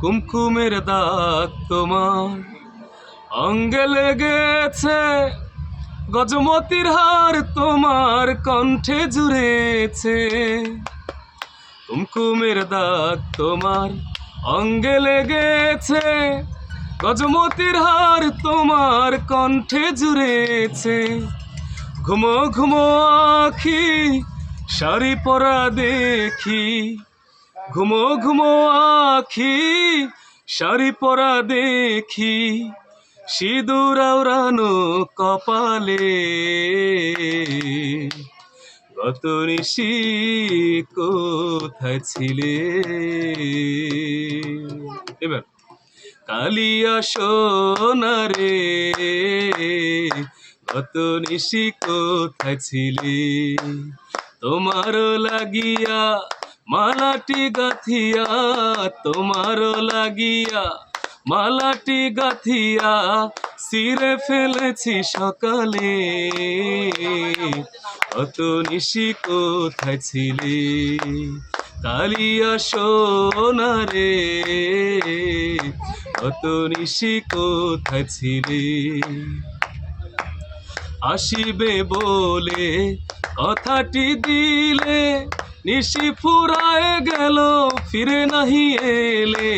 কুমকুমের দাগ তোমার। অঙ্গে লেগেছে গজমতির হার তোমার কণ্ঠে জুড়েছে। কুমকুমের দাগ তোমার, অঙ্গে লেগেছে গজমতির হার তোমার কণ্ঠে জুড়েছে। ঘুমো ঘুমো আখি, শাড়ি পরা দেখি ঘুমো ঘুমো আখি, শাড়ি পরা দেখি, সিঁদুর আওড়ানো কপালে। গত নিশি কোথায় ছিলে? এবার কালিয়া সোনারে গত নিশি কোথায় ছিলে? তোমারও লাগিয়া মালাটি গাথিয়া তোমার লাগিয়া, মালাটি গাথিয়া সিরে ফেলেছি সকালে। অত নিশি কোথায় ছিলে? কালিয়া সোনারে অত নিশি কোথায় ছিলে? আসিবে বলে কথাটি দিলে নিশি ফুরায় গেল, ফিরে নাহি এলে,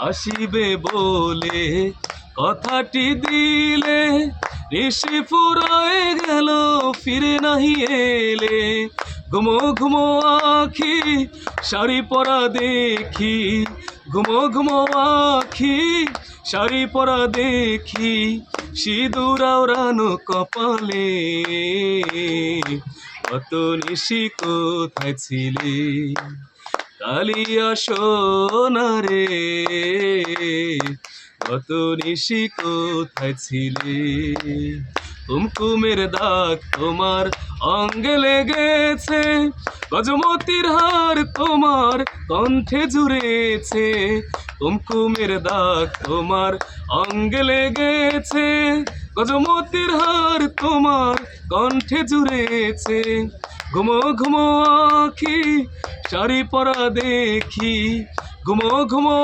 আসিবে বলে কথাটি দিলে। নিশি ফুরায় গেল, ফিরে নাহি এলে, ঘুমো ঘুমো আখি, শাড়ি পরা দেখি। ঘুমো ঘুমো আখি, শাড়ি পরা দেখি, সিঁদুর কপালে। কত নিশি কোথায় ছিলে? কালিয়া সোনারে কত নিশি কোথায় ছিলে? কুমকুমের দাগ তোমার অঙ্গে লেগেছে। গজমতির হার তোমার কণ্ঠে জুড়েছে। কুমকুমের দাগ তোমার অঙ্গে লেগেছে। গজমতির হার তোমার কণ্ঠে জুড়েছে। ঘুমো ঘুমো আখি শাড়ি পরা দেখি। ঘুমো ঘুমো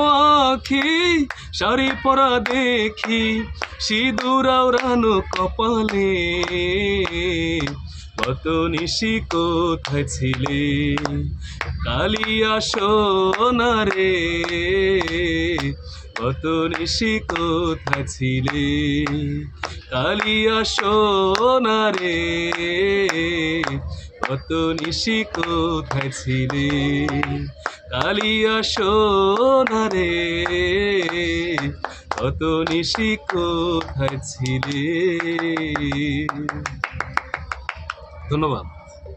আখি শাড়ি পরা দেখি। সিঁদুর কপালে। কত নিশি কোথায় ছিলে? কালিয়া সোনারে কত নিশি কোথায় ছিলে? কালিয়া সোনারে কত নিশি কোথায় ছিলে? কালিয়া সোনারে কত নিশি কোথায় ছিলে? ধন্যবাদ।